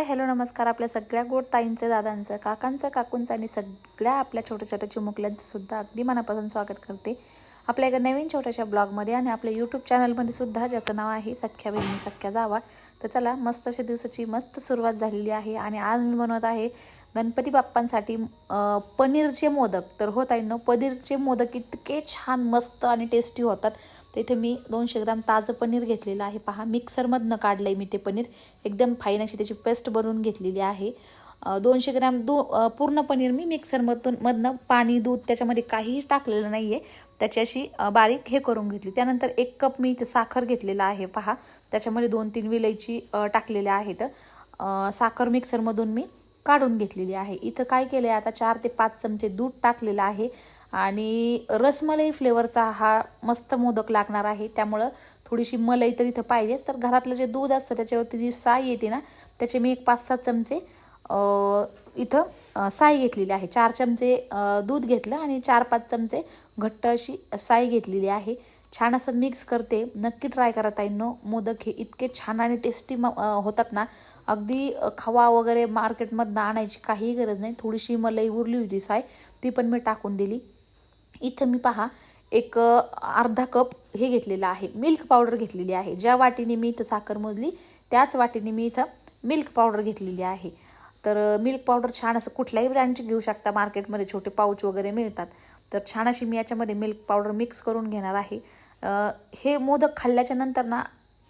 Hi hello नमस्कार. आपल्या सगळ्या गोड ताईंचं दादांचं काकांचं काकूंचं आणि सगळ्या आपल्या छोट्या छोट्या चिमुकल्यांचं सुद्धा अगदी मनापासून स्वागत करते. आपल्या एका नवीन छोट्याशा ब्लॉगमध्ये आणि आपल्या यूट्यूब चॅनलमध्ये सुद्धा ज्याचं नाव आहे सख्या बहिणी सख्या जावा. तर चला मस्त अशा दिवसाची मस्त सुरुवात झालेली आहे आणि आज मी बनवत आहे गणपती बाप्पांसाठी पनीरचे मोदक. तर हो ताईंनो पनीरचे मोदक इतके छान मस्त आणि टेस्टी होतात. तिथे मी दोनशे ग्राम ताजं पनीर घेतलेलं आहे. पहा मिक्सरमधनं काढलं आहे मी ते पनीर. एकदम फाईन अशी त्याची पेस्ट बनवून घेतलेली आहे. दोनशे ग्रॅम दू पूर्ण पनीर मी मिक्सरमधून मधनं पाणी दूध त्याच्यामध्ये काहीही टाकलेलं नाही आहे त्याची अशी बारीक हे करून घेतली. त्यानंतर एक कप मी इथे साखर घेतलेला आहे. पहा त्याच्यामध्ये दोन तीन विलयची टाकलेल्या आहेत. साखर मिक्सरमधून मी काढून घेतलेली आहे. इथं काय केलं आहे आता चार ते पाच चमचे दूध टाकलेलं आहे आणि रसमलई फ्लेवरचा हा मस्त मोदक लागणार आहे. त्यामुळं थोडीशी मलाई तर इथं पाहिजेच. तर घरातलं जे दूध असतं त्याच्यावरती जी साय येते ना त्याचे मी एक पाच सात चमचे इथं साय घेतलेली आहे. चार चमचे दूध घेतलं आणि चार पाच चमचे घट्ट अशी साय घेतलेली आहे. छान असं मिक्स करते. नक्की ट्राय करा ताईंनो. मोदक हे इतके छान आणि टेस्टी म होतात ना. अगदी खवा वगैरे मार्केटमधनं आणायची काहीही गरज नाही. थोडीशी मलाई उरली होती साय ती पण मी टाकून दिली. इथं मी पहा एक अर्धा कप हे घेतलेलं आहे. मिल्क पावडर घेतलेली आहे. ज्या वाटीने मी इथं साखर मोजली त्याच वाटीने मी इथं मिल्क पावडर घेतलेली आहे. तर मिल्क पावडर छान असं कुठल्याही ब्रँडची घेऊ शकता. मार्केटमध्ये छोटे पाऊच वगैरे मिळतात. तर छान अशी मी याच्यामध्ये मिल्क पावडर मिक्स करून घेणार आहे. हे मोदक खाल्ल्याच्या नंतर ना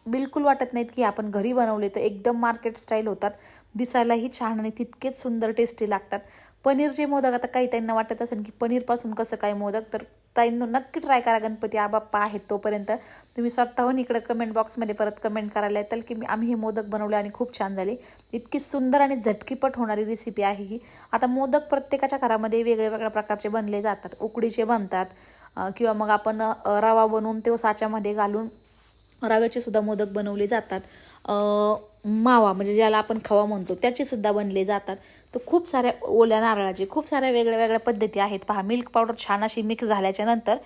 बिलकुल वाटत नाहीत की आपण घरी बनवले तर एकदम मार्केट स्टाईल होतात. दिसायलाही छान आणि तितकेच सुंदर टेस्टी लागतात. पनीरचे मोदक आता काही त्यांना वाटत असेल की पनीरपासून कसं काय मोदक तर ताईंनो नक्की ट्राय करा गणपती. आबाप्पा आहेत तोपर्यंत. तुम्ही स्वतःहून इकडं कमेंट बॉक्समध्ये परत कमेंट करायला येताल की आम्ही हे मोदक बनवले आणि खूप छान झाले. इतकी सुंदर आणि झटकीपट होणारी रेसिपी आहे ही. आता मोदक प्रत्येकाच्या घरामध्ये वेगळ्या वेगळ्या प्रकारचे बनले जातात. उकडीचे बनतात. किंवा मग आपण रवा बनवून तो साच्यामध्ये घालून रव्याचे सुद्धा मोदक बनवले जातात. मावा म्हणजे ज्याला आपण खवा म्हणतो त्याचे सुद्धा बनले जातात. तर खूप साऱ्या ओल्या नारळाचे खूप साऱ्या वेगळ्या वेगळ्या पद्धती आहेत. पहा मिल्क पावडर छान अशी मिक्स झाल्याच्यानंतर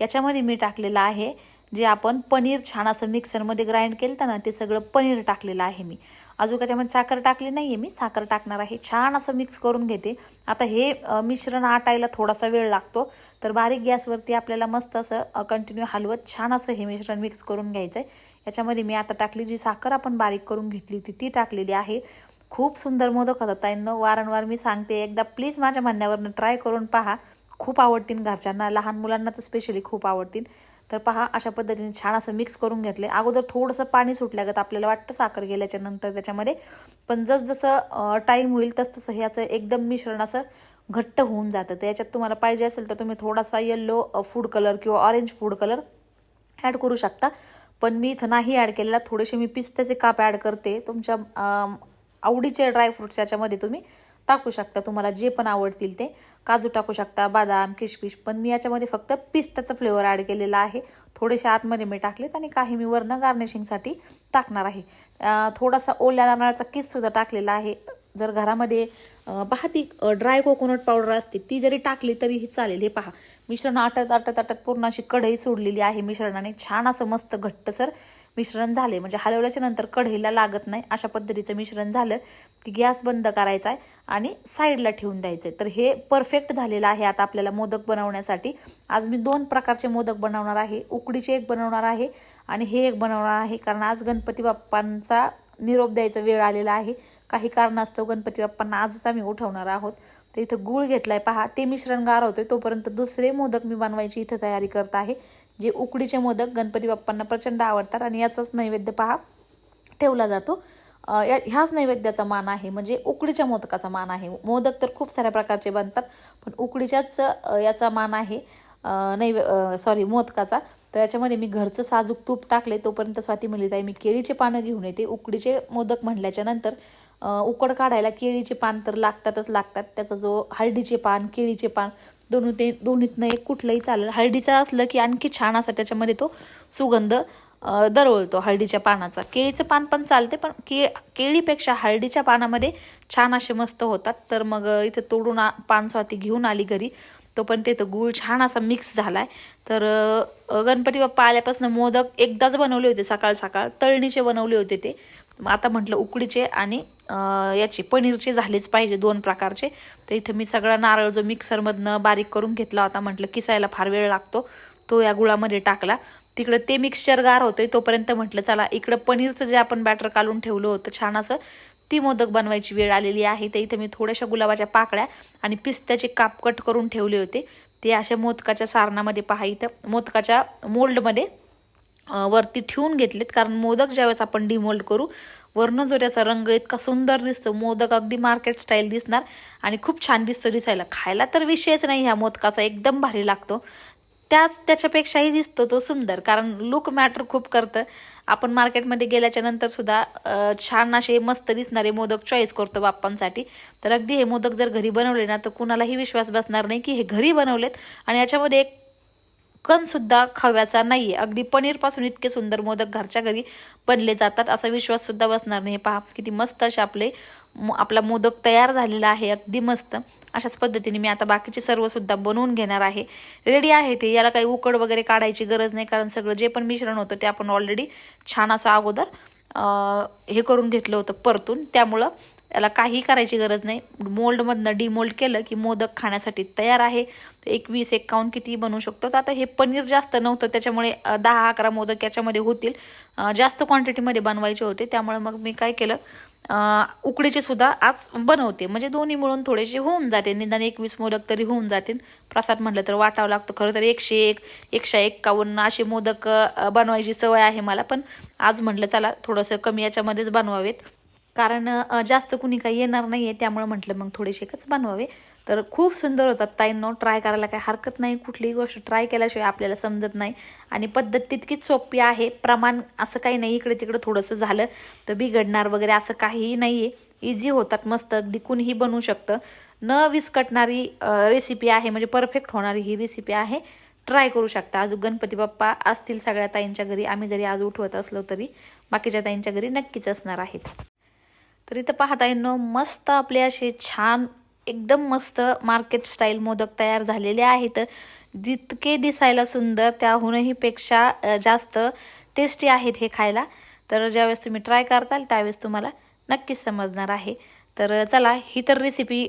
याच्यामध्ये मी टाकलेलं आहे जे आपण पनीर छान असं मिक्सरमध्ये ग्राइंड केलं ना ते सगळं पनीर टाकलेलं आहे मी. अजून त्याच्यामध्ये साखर टाकली नाही आहे मी. साखर टाकणार आहे. छान असं मिक्स करून घेते. आता हे मिश्रण आटायला थोडासा वेळ लागतो. तर बारीक गॅसवरती आपल्याला मस्त असं कंटिन्यू हलवत छान असं हे मिश्रण मिक्स करून घ्यायचं आहे याच्यामध्ये मी आता टाकली जी साखर आपण बारीक करून घेतली होती ती टाकलेली आहे. खूप सुंदर मोदक होतात ताईंनो. वारंवार मी सांगते एकदा प्लीज माझ्या म्हणण्यावरनं ट्राय करून पहा. खूप आवडतील घरच्यांना. लहान मुलांना तर स्पेशली खूप आवडतील. तर पहा अशा पद्धतीने छान असं मिक्स करून घेतले अगोदर थोडंसं पाणी सुटल्यागत आपल्याला वाटतं साखर गेल्याच्यानंतर त्याच्यामध्ये. पण जसजसं टाईम होईल तस तसं ह्याचं एकदम मिश्रण असं घट्ट होऊन जातं. तर याच्यात तुम्हाला पाहिजे असेल तर तुम्ही थोडासा येल्लो फूड कलर किंवा ऑरेंज फूड कलर ॲड करू शकता. पण मी इथं नाही ॲड केलेला. थोडेसे मी पिस्त्याचे काप ॲड करते. तुमच्या आवडीचे ड्रायफ्रुट्स याच्यामध्ये तुम्ही टाकू शकता. तुम्हाला जे पण आवडतील ते. काजू टाकू शकता बदाम किशमिश. पण मी याच्यामध्ये फक्त पिस्ताचा फ्लेवर ॲड केलेला आहे. थोडेसे आतमध्ये मी टाकलेत आणि काही मी वरनं गार्निशिंगसाठी टाकणार आहे. थोडासा ओल्या नारळाचा किससुद्धा टाकलेला आहे. जर घरामध्ये पहा ती ड्राय कोकोनट पावडर असते ती जरी टाकली तरीही चालेल. हे पहा. मिश्रण आटत आटत आटत पूर्ण अशी कढई सोडलेली आहे मिश्रणाने. छान असं मस्त घट्टसर मिश्रण झाले म्हणजे हलवल्याच्या नंतर कढईला लागत नाही. अशा पद्धतीचं मिश्रण झालं की गॅस बंद करायचा आहे आणि साईडला ठेवून द्यायचं आहे. तर हे परफेक्ट झालेलं आहे आता आपल्याला मोदक बनवण्यासाठी. आज मी दोन प्रकारचे मोदक बनवणार आहे. उकडीचे एक बनवणार आहे आणि हे एक बनवणार आहे. कारण आज गणपती बाप्पांचा निरोप द्यायचा वेळ आलेला आहे. काही कारणास्तव गणपती बाप्पांना आजच आम्ही उठवणार आहोत. तर इथं गुळ घेतलाय. पहा ते मिश्रण गार होते तोपर्यंत दुसरे मोदक मी बनवायची इथं तयारी करत आहे. जे उकडीचे मोदक गणपती बाप्पांना प्रचंड आवडतात आणि याचाच नैवेद्य पहा ठेवला जातो. या ह्याच नैवेद्याचा मान आहे म्हणजे उकडीच्या मोदकाचा मान आहे. मोदक तर खूप साऱ्या प्रकारचे बनतात पण उकडीच्याच याचा मान आहे नैवे सॉरी मोदकाचा. तर याच्यामध्ये मी घरचं साजूक तूप टाकले तोपर्यंत स्वाती म्हणली मी केळीचे पानं घेऊन येते. उकडीचे मोदक म्हणल्याच्या नंतर उकड काढायला केळीचे पान तर लागतातच लागतात. त्याचा जो हळदीचे पान केळीचे पान दोन्ही ते दोन्हीतनं एक कुठलंही चालेल. हळदीचा असलं की आणखी छान असा त्याच्यामध्ये तो सुगंध दरवळतो हळदीच्या पानाचा. केळीचं पान पण चालते पण के केळीपेक्षा हळदीच्या पानामध्ये छान असे मस्त होतात. तर मग इथे इथं तोडून आ- पान स्वाती घेऊन आली घरी. तो पण तिथं गूळ छान असा मिक्स झाला आहे तर गणपती बाप्पा आल्यापासून मोदक एकदाच बनवले होते सकाळ सकाळ तळणीचे बनवले होते ते. आता म्हटलं उकडीचे आणि याची पनीरचे झालेच पाहिजे दोन प्रकारचे. तर इथं मी सगळा नारळ जो मिक्सरमधनं बारीक करून घेतला होता म्हटलं किसायला फार वेळ लागतो तो या गुळामध्ये टाकला. तिकडं ते मिक्सचर गार होतंय तोपर्यंत म्हटलं चला इकडं पनीरचं जे आपण बॅटर काढून ठेवलं होतं छान असं ती मोदक बनवायची वेळ आलेली आहे. तर इथं मी थोड्याशा गुलाबाच्या पाकळ्या आणि पिस्त्याचे काप कट करून ठेवले होते. ते अशा मोदकाच्या सारणामध्ये पहा इथं. मोदकाच्या मोल्डमध्ये वरती ठेवून घेतलेत कारण मोदक ज्यावेळेस आपण डिमोल्ड करू वरनं जोऱ्याचा रंग इतका सुंदर दिसतो मोदक अगदी मार्केट स्टाईल दिसणार आणि खूप छान दिसतो दिसायला. खायला तर विषयच नाही ह्या मोदकाचा एकदम भारी लागतो. त्याच त्याच्यापेक्षाही दिसतो तो सुंदर कारण लुक मॅटर खूप करतं. आपण मार्केटमध्ये गेल्याच्यानंतर सुद्धा छान असे मस्त दिसणारे मोदक चॉईस करतो बाप्पांसाठी. तर अगदी हे मोदक जर घरी बनवले ना तर कुणालाही विश्वास बसणार नाही की हे घरी बनवलेत. आणि याच्यामध्ये एक कण सुद्धा खव्याचा नाहीये. अगदी पनीरपासून इतके सुंदर मोदक घरच्या घरी बनले जातात असा विश्वास सुद्धा बसणार नाही. पहा किती मस्त असे आपले मो- आपला मोदक तयार झालेला आहे. अगदी मस्त. अशाच पद्धतीने मी आता बाकीचे सर्व सुद्धा बनवून घेणार आहे. रेडी आहे ते. याला काही उकड वगैरे काढायची गरज नाही कारण सगळं जे पण मिश्रण होतं ते आपण ऑलरेडी छान असं अगोदर हे करून घेतलं होतं परतून. त्यामुळं त्याला काही करायची गरज नाही. मोल्डमधनं डिमोल्ड केलं की मोदक खाण्यासाठी तयार आहे. तर एकवीस एक्कावन्न किती बनवू शकतो. तर आता हे पनीर जास्त नव्हतं त्याच्यामुळे दहा अकरा मोदक याच्यामध्ये होतील. जास्त क्वांटिटीमध्ये बनवायचे होते. त्यामुळे मग मी काय केलं उकडीचे सुद्धा आज बनवते. म्हणजे दोन्ही मिळून थोडेसे होऊन जाते. निदान एकवीस मोदक तरी होऊन जातील. प्रसाद म्हटलं तर वाटावं लागतं. खरं तर एकशे एक एकशे एक्कावन्न असे मोदक बनवायची सवय आहे मला. पण आज म्हटलं चला थोडंसं कमी याच्यामध्येच बनवावेत. कारण जास्त कुणी काही येणार नाही आहे त्यामुळे म्हटलं मग थोडेसेच बनवावे. तर खूप सुंदर होतात ताईंनो ट्राय करायला काही हरकत नाही. कुठलीही गोष्ट ट्राय केल्याशिवाय आपल्याला समजत नाही. आणि पद्धत तितकीच सोपी आहे. प्रमाण असं काही नाही इकडे तिकडे थोडंसं झालं तर बिघडणार वगैरे असं काहीही नाही आहे इझी होतात मस्त अगदी कुणीही बनवू शकतं. न विस्कटणारी रेसिपी आहे म्हणजे परफेक्ट होणारी ही रेसिपी आहे. ट्राय करू शकता. अजून गणपती बाप्पा असतील सगळ्या ताईंच्या घरी. आम्ही जरी आज उठवत असलो तरी बाकीच्या ताईंच्या घरी नक्कीच असणार आहेत. तर इथं पाहता येणं मस्त आपले असे छान एकदम मस्त मार्केट स्टाईल मोदक तयार झालेले आहेत. जितके दिसायला सुंदर त्याहूनही पेक्षा जास्त टेस्टी आहेत हे खायला. तर ज्यावेळेस तुम्ही ट्राय करताल त्यावेळेस तुम्हाला नक्कीच समजणार आहे. तर चला ही तर रेसिपी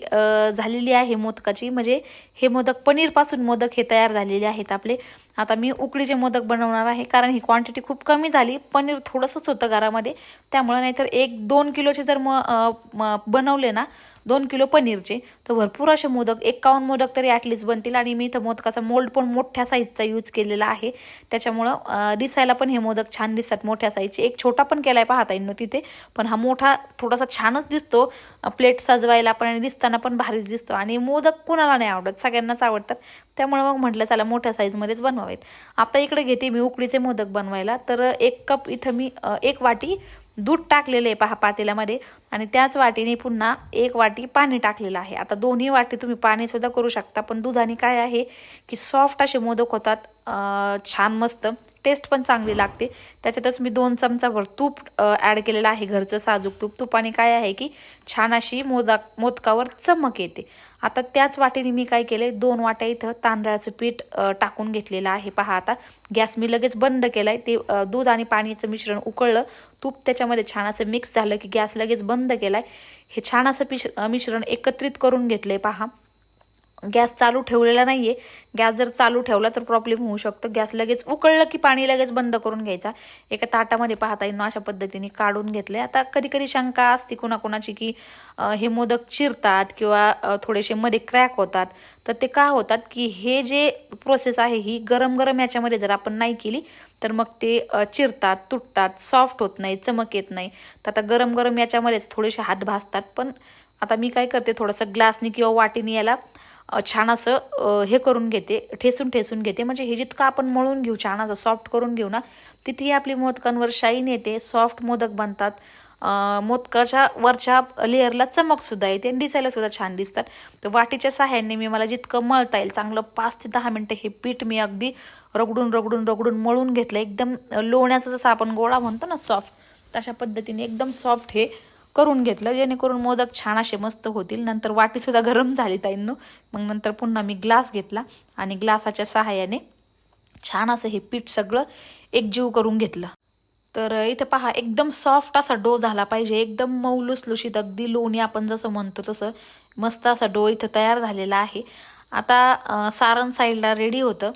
झालेली आहे मोदकाची. म्हणजे हे मोदक पनीरपासून मोदक हे तयार झालेले आहेत आपले. आता मी उकडीचे मोदक बनवणार आहे कारण ही क्वांटिटी खूप कमी झाली पनीर थोडंसंच होतं घरामध्ये. त्यामुळे नाहीतर एक दोन किलोचे जर म बनवले ना दोन किलो पनीरचे. तर भरपूर असे मोदक एक्कावन्न मोदक तरी ॲटलीस्ट बनतील. आणि मी इथं मोदकाचा मोल्ड पण मोठ्या साईजचा यूज केलेला आहे. त्याच्यामुळं दिसायला पण हे मोदक छान दिसतात मोठ्या साईजचे एक छोटा पण केला आहे पाहता येईल तिथे. पण हा मोठा थोडासा छानच दिसतो. प्लेट सजवायला पण आणि दिसताना पण भारीच दिसतो. आणि मोदक कुणाला नाही आवडत सगळ्यांनाच आवडतात. त्यामुळे मग म्हटलं चला मोठ्या साईजमध्येच बनवावेत. आता इकडे घेते मी उकडीचे मोदक बनवायला. तर एक कप इथं मी एक वाटी दूध टाकलेलं आहे पहा पातेल्यामध्ये. आणि त्याच वाटीने पुन्हा एक वाटी पाणी टाकलेलं आहे. आता दोन्ही वाटी तुम्ही पाणी सुद्धा करू शकता पण दुधाने काय आहे की सॉफ्ट असे मोदक होतात छान मस्त. टेस्ट पण चांगली लागते. त्याच्यातच मी दोन चमचाभर तूप ॲड केलेलं आहे घरचं साजूक तूप. तुपाने काय आहे की छान अशी मोदक मोदकावर चमक येते. आता त्याच वाटीने मी काय केले दोन वाट्या इथं तांदळाचं पीठ टाकून घेतलेलं आहे. पहा आता गॅस मी लगेच बंद केलाय. ते दूध आणि पाण्याचं मिश्रण उकळलं. तूप त्याच्यामध्ये छान असं मिक्स झालं की गॅस लगेच बंद केलाय. हे छान असं पिश मिश्रण एकत्रित करून घेतलंय पहा. गॅस चालू ठेवलेला नाही आहे गॅस जर चालू ठेवला तर प्रॉब्लेम होऊ शकतो. गॅस लगेच उकळलं की पाणी लगेच बंद करून घ्यायचा. एका ताटामध्ये पाहता येईल अशा पद्धतीने काढून घेतले आता कधी कधी शंका असते कोणाकोणाची की हे मोदक चिरतात किंवा थोडेसे मध्ये क्रॅक होतात. तर ते का होतात? की हे जे प्रोसेस आहे ही गरम गरम याच्यामध्ये जर आपण नाही केली तर मग ते चिरतात तुटतात सॉफ्ट होत नाही चमक येत नाही. तर आता गरम गरम याच्यामध्येच थोडेसे हात भासतात. पण आता मी काय करते थोडंसं ग्लासनी किंवा वाटीने याला छान असं हे करून घेते ठेसून ठेसून घेते. म्हणजे हे जितकं आपण मळून घेऊ छान असं सॉफ्ट करून घेऊ ना तिथेही आपली मोदकांवर शाईन येते सॉफ्ट मोदक बनतात. मोदकाच्या वरच्या लेअरला चमकसुद्धा येते आणि दिसायला सुद्धा छान दिसतात. तर वाटीच्या सहाय्याने मी मला जितकं मळता येईल चांगलं पाच ते दहा मिनटं हे पीठ मी अगदी रगडून रगडून रगडून मळून घेतलं. एकदम लोण्याचं जसं आपण गोळा म्हणतो ना सॉफ्ट तशा पद्धतीने एकदम सॉफ्ट हे करून घेतलं जेणेकरून मोदक छान असे मस्त होतील. नंतर वाटीसुद्धा गरम झाली ताईंनो. मग नंतर पुन्हा मी ग्लास घेतला आणि ग्लासाच्या सहाय्याने छान असं हे पीठ सगळं एकजीव करून घेतलं. तर इथं पहा एकदम सॉफ्ट असा डो झाला पाहिजे. एकदम मऊ लुसलुशीत अगदी लोणी आपण जसं म्हणतो तसं मस्त असा डो इथं तयार झालेला आहे. आता सारण साईडला रेडी होतं.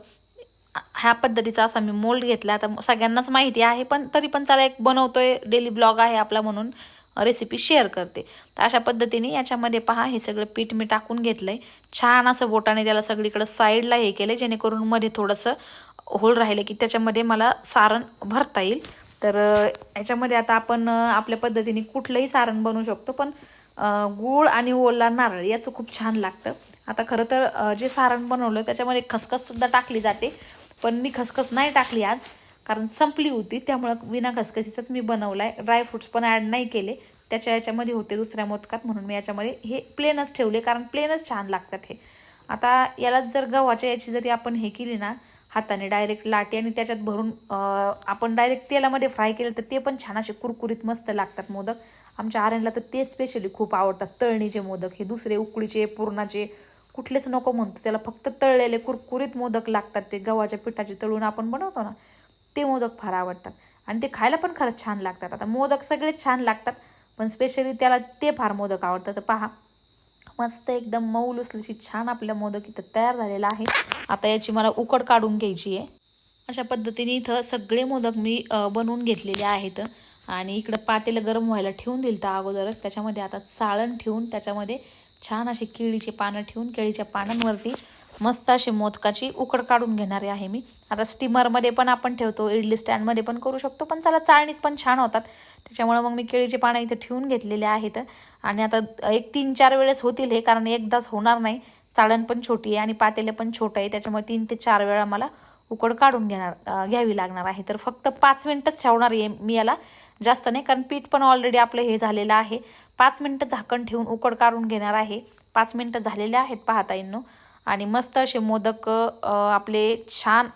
ह्या पद्धतीचा असा मी मोल्ड घेतला. आता सगळ्यांनाच माहिती आहे पण तरी पण त्याला एक बनवतोय डेली ब्लॉग आहे आपला म्हणून. रेसिपी शेअर करते. तर अशा पद्धतीने याच्यामध्ये पहा हे सगळं पीठ मी टाकून घेतलंय. छान असं बोटाने त्याला सगळीकडं साईडला हे केलं जेणेकरून मध्ये थोडंसं होल राहिलं की त्याच्यामध्ये मला सारण भरता येईल. तर याच्यामध्ये आता आपण आपल्या पद्धतीने कुठलंही सारण बनवू शकतो पण गूळ आणि ओला नारळ याचं खूप छान लागतं. आता खरं तर जे सारण बनवलं त्याच्यामध्ये खसखससुद्धा टाकली जाते पण मी खसखस नाही टाकली आज. कारण संपली होती त्यामुळं विना घसघशीचाच मी बनवलाय. ड्रायफ्रुट्स पण ॲड नाही केले. त्याच्या याच्यामध्ये होते दुसऱ्या मोदकात म्हणून मी याच्यामध्ये हे प्लेनच ठेवले कारण प्लेनच छान लागतात हे. आता याला जर गव्हाच्या याची जरी आपण हे केली ना हाताने डायरेक्ट लाटी आणि त्याच्यात भरून आपण डायरेक्ट तेलामध्ये फ्राय केलं तर ते पण छान असे कुरकुरीत मस्त लागतात मोदक. आमच्या आर्यनला तर ते स्पेशली खूप आवडतात तळणीचे मोदक. हे दुसरे उकडीचे पुरणाचे कुठलेच नको म्हणतो. त्याला फक्त तळलेले कुरकुरीत मोदक लागतात ते गव्हाच्या पिठाचे तळून आपण बनवतो ना. ते मोदक फार आवडतात. आणि ते खायला पण खरंच छान लागतात. आता मोदक सगळेच छान लागतात पण स्पेशली त्याला ते फार मोदक आवडतात. तर पहा मस्त एकदम मऊ लुसलुशीत छान आपल्या मोदक इथं तयार झालेला आहे. आता याची मला उकड काढून घ्यायची आहे. अशा पद्धतीने इथं सगळे मोदक मी बनवून घेतलेले आहेत. आणि इकडं पातेलं गरम व्हायला ठेवून दिलं तर अगोदरच. त्याच्यामध्ये आता चाळण ठेवून त्याच्यामध्ये छान अशी केळीची पानं ठेवून केळीच्या पानांवरती मस्त अशी मोदकाची उकड काढून घेणारे आहे मी. आता स्टीमरमध्ये पण आपण ठेवतो इडली स्टँडमध्ये पण करू शकतो पण चला चाळणीत पण छान होतात. त्याच्यामुळे मग मी केळीचे पानं इथं ठेवून घेतलेले आहेत. आणि आता एक तीन चार वेळेस होतील हे कारण एकदाच होणार नाही. चाळण पण छोटी आहे आणि पातेले पण छोटं आहे त्याच्यामुळे तीन ते चार वेळा मला उकड काढून घेणार घ्यावी लागणार आहे. तर फक्त पाच मिनटंच ठेवणार आहे मी याला. जास्त नाही कारण पीठ पण ऑलरेडी आपलं हे झालेलं आहे. पाच मिनटं झाकण ठेवून उकड काढून घेणार आहे. पाच मिनटं झालेले आहेत पाहता येईनो आणि मस्त असे मोदक आपले छान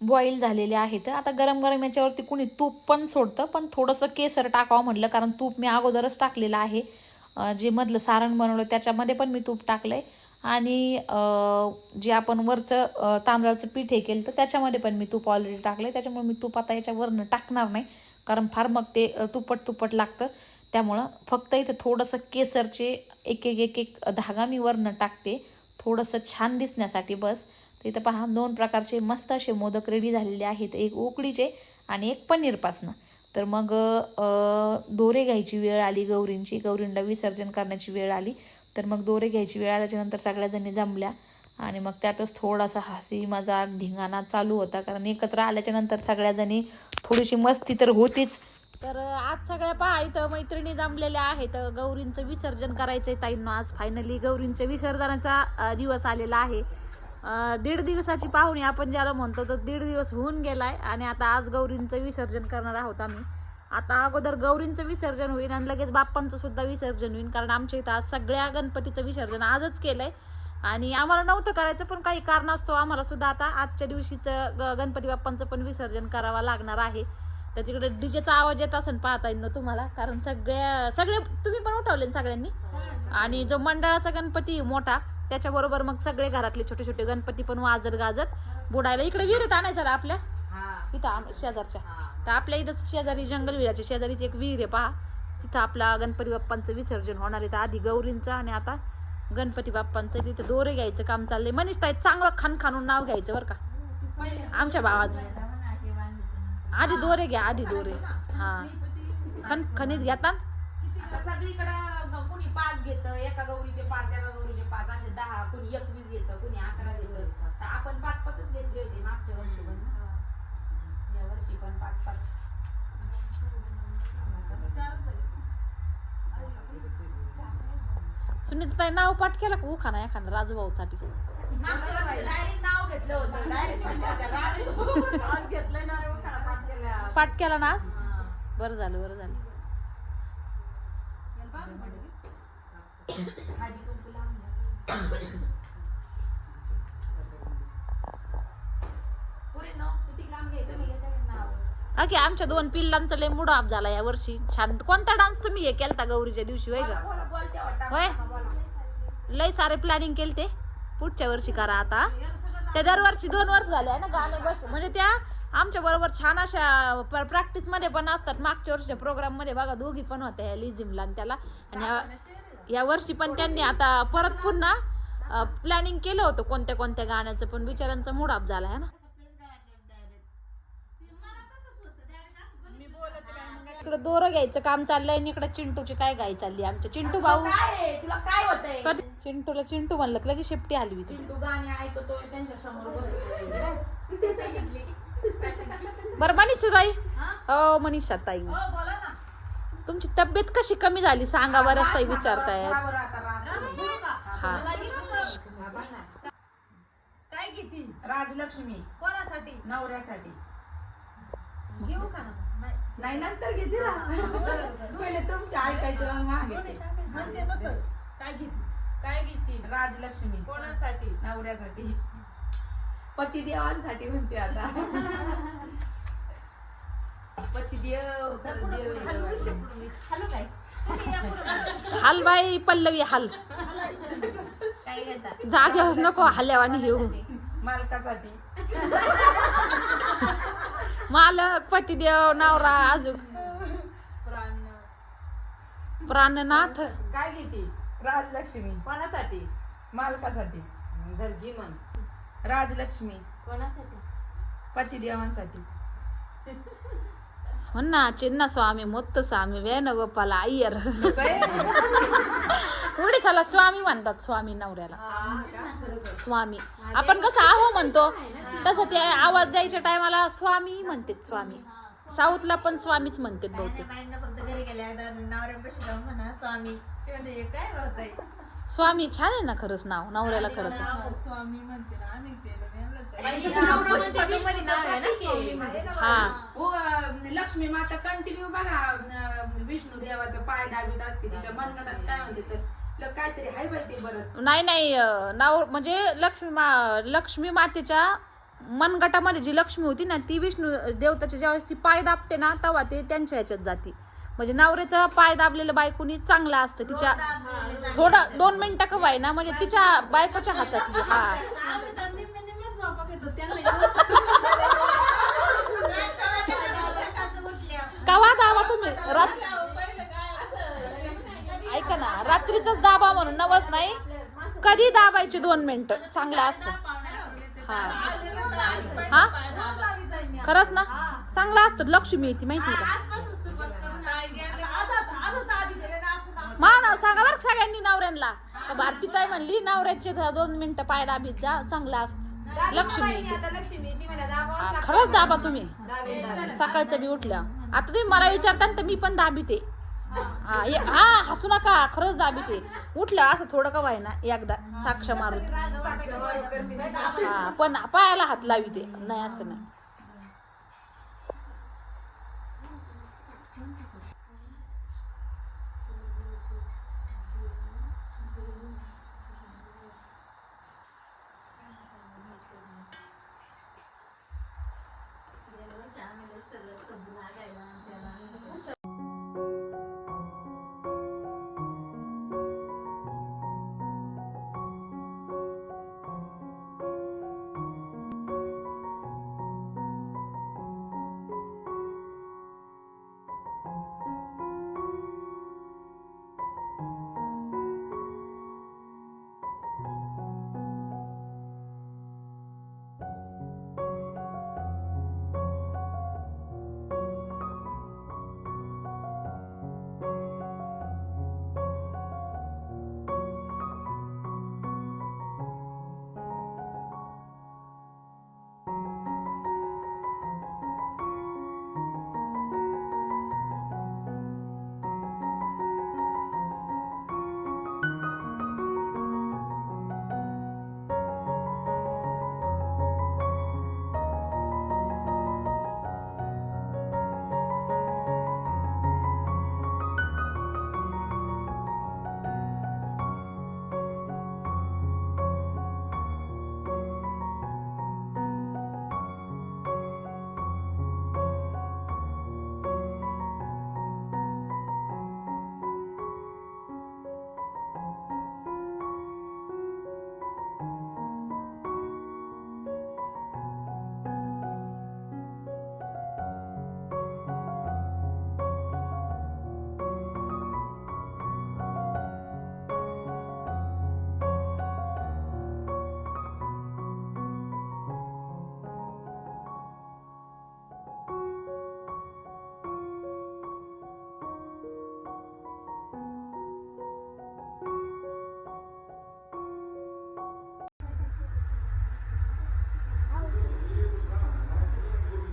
बॉईल झालेले आहेत. आता गरम गरम याच्यावरती कुणी तूप पण सोडतं पण थोडंसं केसर टाकावं म्हटलं कारण तूप मी अगोदरच टाकलेलं आहे. जे मधलं सारण बनवलं त्याच्यामध्ये पण मी तूप टाकलंय. आणि जे आपण वरचं तांदळाचं पीठ हे केलं तर त्याच्यामध्ये पण मी तूप ऑलरेडी टाकलं त्याच्यामुळे मी तूप आता याच्यावरनं टाकणार नाही कारण फार मग ते तुपट तुपट लागतं. त्यामुळं फक्त इथं थोडंसं केसरचे एक एक एक एक धागा मी वरनं टाकते. थोडंसं छान दिसण्यासाठी बस. तर इथं पहा दोन प्रकारचे मस्त असे मोदक रेडी झालेले आहेत. एक उकडीचे आणि एक पनीरपासनं. तर मग दोरे घ्यायची वेळ आली गौरींची. गौरींना विसर्जन करण्याची वेळ आली. तर मग दोरे घ्यायची वेळ आल्याच्यानंतर सगळ्याजणी जमल्या. आणि मग त्यातच थोडासा हसी मजाक धिंगाणा चालू होता. कारण एकत्र आल्याच्यानंतर सगळ्याजणी थोडीशी मस्ती तर होतीच. तर आज सगळ्या पहा इथं मैत्रिणी जमलेल्या आहेत. गौरींचं विसर्जन करायचंय ताईंना आज. फायनली गौरींच्या विसर्जनाचा दिवस आलेला आहे. दीड दिवसाची पाहुणी आपण ज्याला म्हणतो तर दीड दिवस होऊन गेलाय. आणि आता आज गौरींचं विसर्जन करणार आहोत आम्ही. आता अगोदर गौरींचं विसर्जन होईल आणि लगेच बाप्पांचं सुद्धा विसर्जन होईल कारण आमच्या इथं आज सगळ्या गणपतीचं विसर्जन आजच केलंय. आणि आम्हाला नव्हतं करायचं पण काही कारणास्तव आम्हाला सुद्धा आता आजच्या दिवशीचं ग- गणपती बाप्पांचं पण विसर्जन करावं लागणार आहे. तर तिकडे डीजेचा आवाज येत असेल पाहता येईल ना तुम्हाला कारण सगळ्या सगळे तुम्ही पण उठवले सगळ्यांनी? आणि जो मंडळाचा गणपती मोठा त्याच्याबरोबर मग सगळे घरातले छोटे छोटे गणपती पण वाजत गाजत बुडायला इकडे विहिरीत आणायचं आपल्या? इथं आम- शेजारच्या. तर आपल्या इथं शेजारी जंगल विहिराच्या शेजारीच एक विहीर आहे पहा. तिथं आपला गणपती बाप्पांचं विसर्जन होणार आहे. तर आधी गौरींचं आणि आता गणपती बाप्पांचं. तिथं दोरे घ्यायचं काम चाललंय. मनीष ताई चांगलं खान खाणून नाव घ्यायचं बरं का. आमच्या भावाचं. आधी दोरे घ्या आधी दोरे. हा. खन खनीत घेता सगळीकडं कुणी पाच घेतं एका गौरीचे पाच एका गौरीचे पाच असे दहा कुणी एकवीस घेतं कुणी अकरा घेतं. आपण पाच पाचच घेतले होते मागच्या वर्षी. पण पाच पाच सुनीता नाव पाठ केलं का उखाना एखादा राजूभाऊसाठी मागच्या वर्षी डायरेक्ट नाव घेतलं होतं डायरेक्ट म्हणलं होतं राजू. आज ना पाठ केला. पाठ केला ना आज बरं झालं बरं झालं हळदी कुंकू लावून पुरे न किती लांब घ्यायचं मी घेते ओके आमच्या दोन पिल्लांचा लय मुड ऑफ झाला या वर्षी. छान. कोणता डान्स तुम्ही हे केलता गौरीच्या दिवशी होय का? होय? लय सारे प्लॅनिंग केले ते पुढच्या वर्षी करा आता. त्या दरवर्षी दोन वर्ष झाले आहे ना गाणे बस. म्हणजे त्या आमच्या बरोबर छान अशा प्रॅक्टिसमध्ये पण असतात. मागच्या वर्षीच्या प्रोग्राममध्ये बघा दोघी पण होत्या लिझिमला आणि त्याला. आणि या- वर्षी पण त्यांनी आता परत पुन्हा प्लॅनिंग केलं होतं कोणत्या कोणत्या गाण्याचं पण बिचाऱ्यांचा मूड ऑफ झाला आहे ना. इकडे दोरं घ्यायचं काम चाललंय आणि इकडे चिंटूची काय गाय चालली आमच्या. चिंटू भाऊ. काय आहे? तुला काय होतंय? कधी? चिंटूला चिंटू म्हणलं की लगेच शेपटी हलवी चिंटू गाणी ऐकतोय त्यांच्यासमोर बरं मनीषा ताई. हा? मनीषा ताई. हो, बोला ना. तुमची तब्येत कशी कमी झाली? सांगा बरंच ताई रास? हा. काय राजलक्ष्मी. कोणासाठी? नवऱ्यासाठी. घेऊ का नाही नंतर घेते ना. पहिले तुमच्या ऐकायचे मग मागे काय घेते काय घेते राजलक्ष्मी. कोणासाठी? नवऱ्यासाठी. पतिदेवांसाठी म्हणते आता. पतिदेव देव हॅलो काय? हाल बाई पल्लवी हाल. जागेवर नको हल्ल्यावानी घेऊ मालकासाठी. मालक पतिदेव नवरा अजून. प्राणनाथ. काय घेते राजलक्ष्मी. कोणासाठी? मालकासाठी. घरगी मन राजलक्ष्मी. कोणासाठी? पतिदेवांसाठी. म्हणा चिन्ना स्वामी मोत्त स्वामी वेणुगोपाल अय्यर उडीसाला स्वामी म्हणतात स्वामी नवऱ्याला स्वामी आपण कसं आहो म्हणतो तसं ते आवाज द्यायच्या टायमाला स्वामी म्हणते स्वामी साऊथला पण स्वामीच म्हणते बहुतेक स्वामी स्वामी छान आहे ना खरंच नाव नवऱ्याला खरं तर हा हो, लक्ष्मी माता कंटिन्यू बघा विष्णू देवाचं पाय दाबीत असते तिच्या मनगटात काय म्हणते तर ल- काहीतरी हाय बाई ते बरंच नाही नाही नाव म्हणजे लक्ष्मी मा लक्ष्मी मातेच्या मनगटामध्ये जी लक्ष्मी होती ना ती विष्णू देवताच्या ज्यावेळेस ती पाय दाबते ना तेव्हा ते त्यांच्या ह्याच्यात जाती म्हणजे नवऱ्याचा पाय दाबलेलं बायकोनी चांगलं असतं तिच्या थोडं दोन मिनिटं का ना म्हणजे तिच्या बायकोच्या हातातली हा कवा दाबा तुम्ही? रात ऐका ना रात्रीचाच दाबा म्हणून नवस नाही. कधी दाबायचे दोन मिनिट? चांगलं असतं. हा. हा? खरंच ना? चांगलं असतं लक्ष्मी येते माहिती का? मानव सांगा बरं सगळ्यांनी नवऱ्यांना. भारती ताई म्हणली नवऱ्याचे दोन मिनिटं पाय दाबीत जा चांगलं असतं. लक्ष्मी. हा, खरंच दाबा तुम्ही. सकाळचं मी उठल्या. आता तुम्ही मला विचारता ना तर मी पण दाबीते. हा. हा हसू नका खरंच दाबीते. उठलं असं थोडं का ना एकदा साक्ष मारून. हा पण पायाला हात लाविते नाही असं नाही.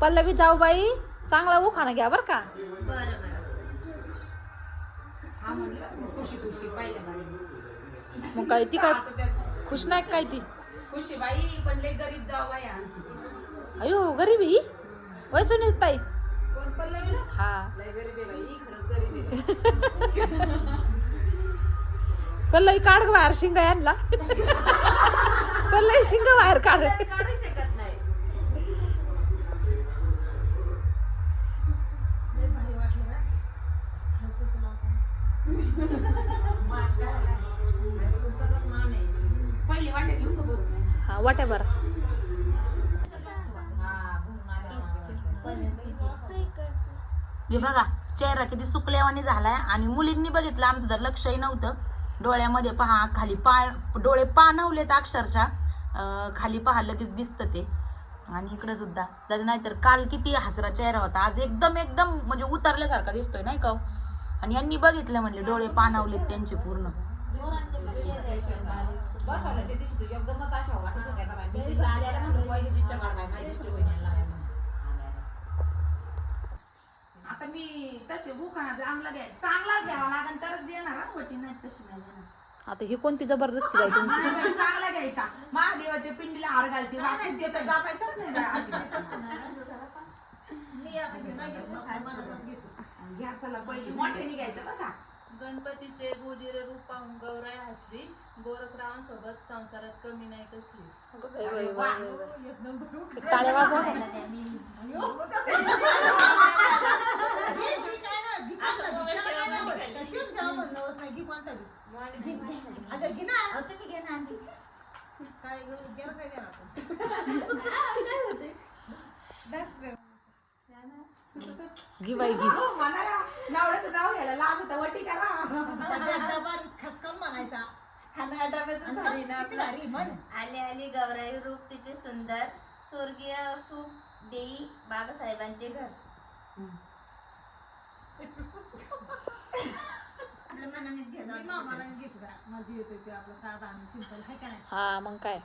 पल्लवी जाऊ बाई चांगला उखाणा घ्या बरं का. बरं बरं मग काय ती काय खुश नाही काय ती? खुशी बाई पण लय गरीब जाऊ बाई आमची अयो ही. वय सुनीत ताई. हा. पल्लवी काढ बाहेर शिंग यांना. पल्लवी शिंग बाहेर काढ चेहरा किती सुकल्यावानी झालाय. आणि मुलींनी बघितलं आमचं तर लक्षही नव्हतं. डोळ्यामध्ये पहा खाली पा डोळे पाणवलेत अक्षरशः. खाली पहा लगेच दिसतं ते. आणि इकडे सुद्धा. त्याच्या नाहीतर काल किती हसरा चेहरा होता. आज एकदम एकदम म्हणजे उतरल्यासारखा दिसतोय नाही का हो? आणि यांनी बघितलं म्हणले डोळे पानवलेत त्यांचे पूर्ण. ते दिसतो एकदमच अशा वाटत होत्या का बाई मी तिला आल्याला म्हणलं पहिली दिसतं काढ बाई माझी दिसते वहिनीला बाई म्हणून. आता मी तसे बुकाना चांगला घ्या. चांगलाच घ्यावा लागेल तरच देणार हा, वटी नाही तशी नाही देणार. आता ही कोणती जबरदस्ती काय तुमची? महादेव चांगला घ्यायचा. महादेवाच्या पिंडीला हार घालते बाकी ते तर जापायचंच नाही बाई अजिबात. मी आता घेणार घेतलं, काय मनातच घेतलं. घ्या चला पहिली मोठ्याने घ्यायचं बघा गणपतीचे गोजिरे रूप पाहून गौराय हसली गोरखरावांसोबत संसारात कमी नाही कसली. घे, घे, काय ग- गेलं काय देणार आपण? होते? घी बाई घी हो, नवऱ्याचं नाव घ्यायला वटी करा डबा खसकावून म्हणायचा खाना डब्यातच भारी ना किती आपला. भारी, म्हण. आली आली गौराई रूप तिचे सुंदर स्वर्गीय सुख देई बाबासाहेबांचे घर आपल्या मनाने घे जाऊ. मी मामाला घेतला माझी येते ते आपलं साधा आणि सिंपल आहे का नाही हा मग काय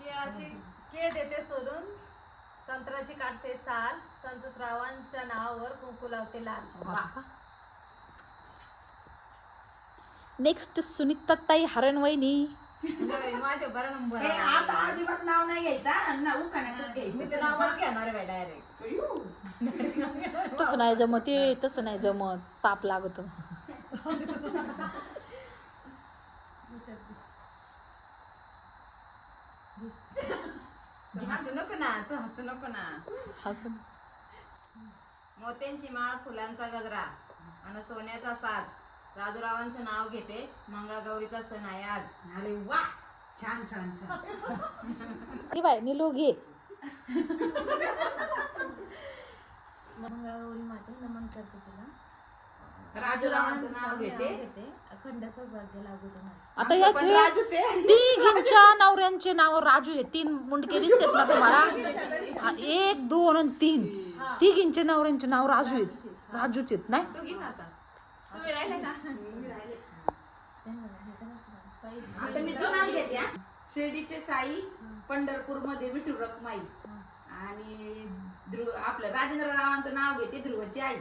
केळाची केळ देते सोडून संत्राची काढते साल. संतोषरावांच्या नावावर कुंकू लावते लाल. नेक्स्ट सुनीता ताई हरण बरा नंबर हे आता अजिबात नाव नाही घ्यायचा ना उखाण्यातच घ्यायचं. मी ते नाव घेणार आहे डायरेक्ट अय्यो. तसं नाही जमत ते तसं नाही जमत. पाप लागत. हसू नको ना तू हसू. नको ना हसून मोत्यांची माळ फुलांचा गजरा आणि सोन्याचा साज. राजूरावांचं नाव घेते मंगळागौरीचा सण आहे आज. अरे वा! छान छान छान. बाय निलू घे. मंगळागौरी माते नमन करते तुला. राजूरावांचं नाव घेते. अखंड सौभाग्य लागू तुम्हाला आता आमचं पण ह्याचे राजूच आहे. तिघींच्या नवऱ्यांचे नाव राजू आहे. तीन मुंडके दिसतात ना तुम्हाला? हा, एक दोन आणि तीन. तिघींचे नवऱ्यांचे नाव राजू आहेत. राजूच आहेत नाही? तू घे ना आता तुम्ही राहिले का आता मी जुनाच घेते हा. शिर्डीचे साई पंढरपूरमध्ये विठू रखमाई आणि ध्रुव आपलं राजेंद्र रावांचं नाव घेते ध्रुवची आई.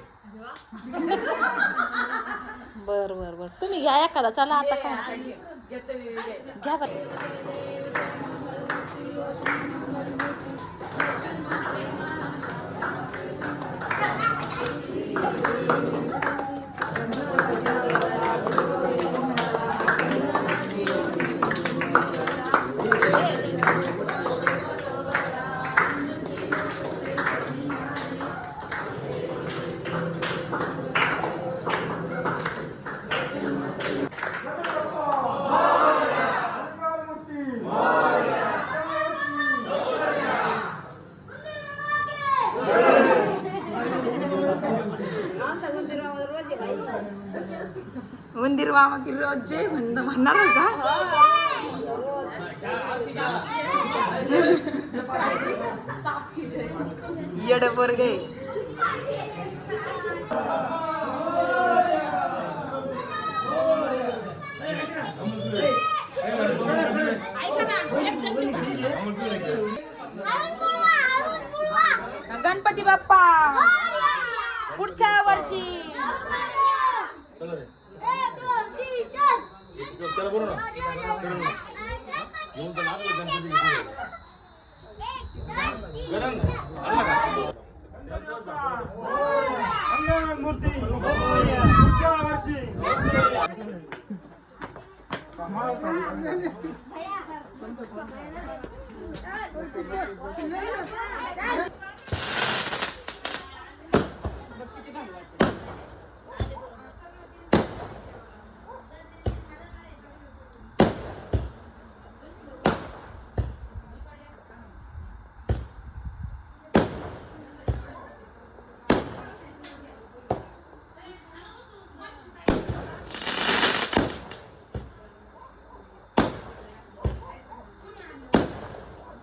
बर बर बर. तुम्ही घ्या एखादा. चला आता काय. घ्या बाई 对。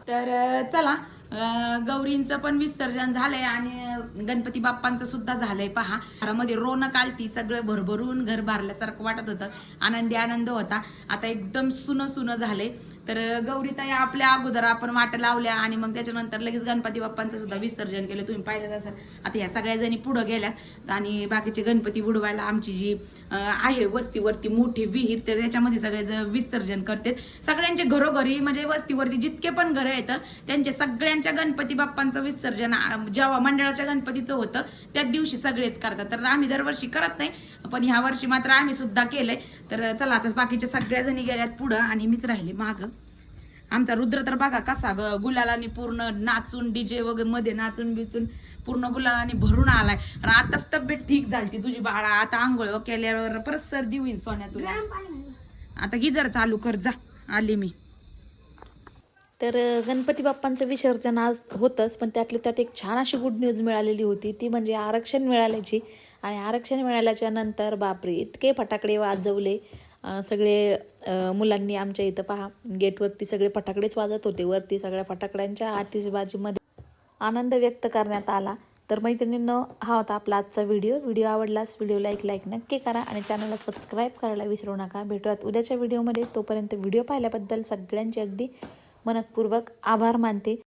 तर चला गौरींचं पण विसर्जन झालंय आणि गणपती बाप्पांचं सुद्धा झालंय. पहा घरामध्ये रोनक आलती सगळं भरभरून घर भरल्यासारखं वाटत होतं. आनंदी आनंद होता. आता एकदम सुनं सुनं झालंय. तर गौरीताई आपल्या अगोदर आपण वाट लावल्या आणि मग त्याच्यानंतर लगेच गणपती बाप्पांचं सुद्धा विसर्जन केलं. तुम्ही पाहिलं असाल. आता ह्या सगळ्या जणी पुढं गेल्यात आणि बाकीचे गणपती बुडवायला आमची जी आहे वस्तीवरती मोठी विहीर तर त्याच्यामध्ये सगळे जण विसर्जन करते सगळ्यांचे घरोघरी म्हणजे वस्तीवरती जितके पण घरं येतं त्यांचे सगळ्यांच्या गणपती बाप्पांचं विसर्जन जेव्हा मंडळाच्या गणपतीचं होतं त्याच दिवशी सगळेच करतात. तर आम्ही दरवर्षी करत नाही पण ह्या वर्षी मात्र आम्ही सुद्धा केलंय. तर चला आता बाकीच्या सगळ्या जणी गेल्यात पुढं आणि मीच राहिले मागं. आमचा रुद्र तर बघा कसा ग गुलालानी पूर्ण नाचून डीजे वगैरे मध्ये नाचून बिचून पूर्ण गुलालानी भरून आलाय. आणि आताच तब्येत ठीक झाली तुझी बाळा आता आंघोळ केल्यावर परत सर्दी होईल सोन्या तुला आता गिजर चालू कर जा आली मी. तर गणपती बाप्पांचं विसर्जन आज होतंच पण त्यातली त्यात एक छान अशी गुड न्यूज मिळालेली होती. ती म्हणजे आरक्षण मिळाल्याची. आणि आरक्षण मिळाल्याच्या नंतर बापरे इतके फटाकडे वाजवले. सगळे मुलांनी आमच्या इथं पहा गेटवरती सगळे फटाकडेच वाजत होते. वरती सगळ्या फटाकड्यांच्या आतिषबाजीमध्ये आनंद व्यक्त करण्यात आला. तर मैत्रिणींनो हा होता आपला आजचा व्हिडिओ. व्हिडिओ आवडलास व्हिडिओ एक लाईक नक्की करा आणि चॅनलला सबस्क्राईब करायला विसरू नका. भेटूयात उद्याच्या व्हिडिओमध्ये. तोपर्यंत व्हिडिओ पाहिल्याबद्दल सगळ्यांचे अगदी मनपूर्वक आभार मानते.